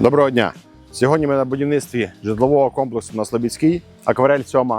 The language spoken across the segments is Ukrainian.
Доброго дня! Сьогодні ми на будівництві житлового комплексу на Слобідській, акварель 7.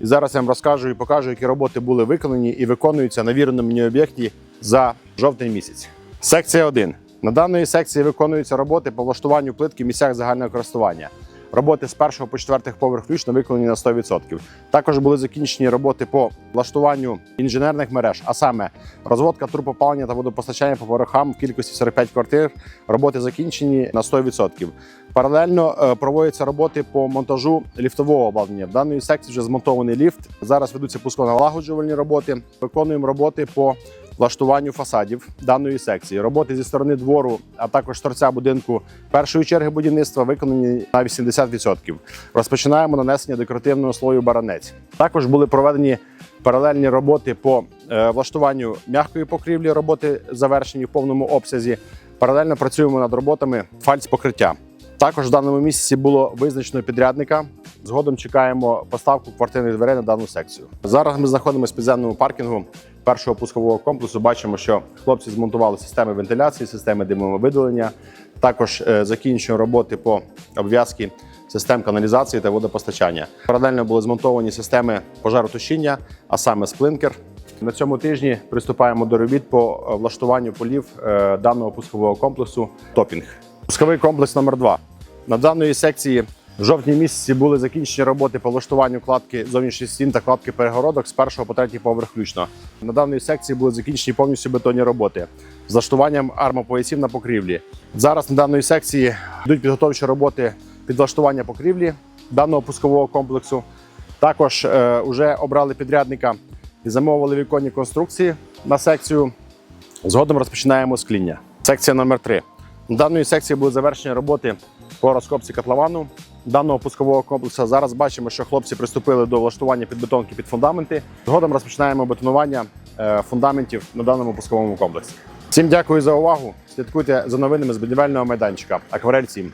І зараз я вам розкажу і покажу, які роботи були виконані і виконуються на віреному мені об'єкті за жовтень місяць. Секція 1. На даної секції виконуються роботи по влаштуванню плитки в місцях загального користування. Роботи з першого по четвертих поверх включно виконані на 100%. Також були закінчені роботи по влаштуванню інженерних мереж, а саме розводка трупопалення та водопостачання по поверхам в кількості 45 квартир. Роботи закінчені на 100%. Паралельно е, проводяться роботи по монтажу ліфтового обладнання. В даної секції вже змонтований ліфт. Зараз ведуться пусконалагоджувальні роботи. Виконуємо роботи по влаштуванню фасадів даної секції. Роботи зі сторони двору, а також торця будинку першої черги будівництва виконані на 80%. Розпочинаємо нанесення декоративного слою баранець. Також були проведені паралельні роботи по е, влаштуванню м'якої покрівлі. Роботи завершені в повному обсязі. Паралельно працюємо над роботами фальц покриття. Також в даному місяці було визначено підрядника. Згодом чекаємо поставку квартирних дверей на дану секцію. Зараз ми знаходимося в підземному паркінгу першого пускового комплексу. Бачимо, що хлопці змонтували системи вентиляції, системи димового видалення. Також е, закінчуємо роботи по обв'язці систем каналізації та водопостачання. Паралельно були змонтовані системи пожаротушіння, а саме сплинкер. На цьому тижні приступаємо до робіт по влаштуванню полів е, даного пускового комплексу Топінг. Пусковий комплекс номер 2 На даної секції в жовтні місяці були закінчені роботи по влаштуванню кладки зовнішніх стін та кладки перегородок з першого по третій поверх включно. На даної секції були закінчені повністю бетонні роботи з влаштуванням армопоясів на покрівлі. Зараз на даної секції йдуть підготовчі роботи підлаштування покрівлі даного пускового комплексу. Також е, обрали підрядника і замовили віконні конструкції на секцію. Згодом розпочинаємо скління. Секція номер 3 Даної секції були завершені роботи по розкопці котловану даного пускового комплексу. Зараз бачимо, що хлопці приступили до влаштування підбетонки під фундаменти. Згодом розпочинаємо бетонування е, фундаментів на даному пусковому комплексі. Всім дякую за увагу. Слідкуйте за новинами з будівельного майданчика. Акварель 7.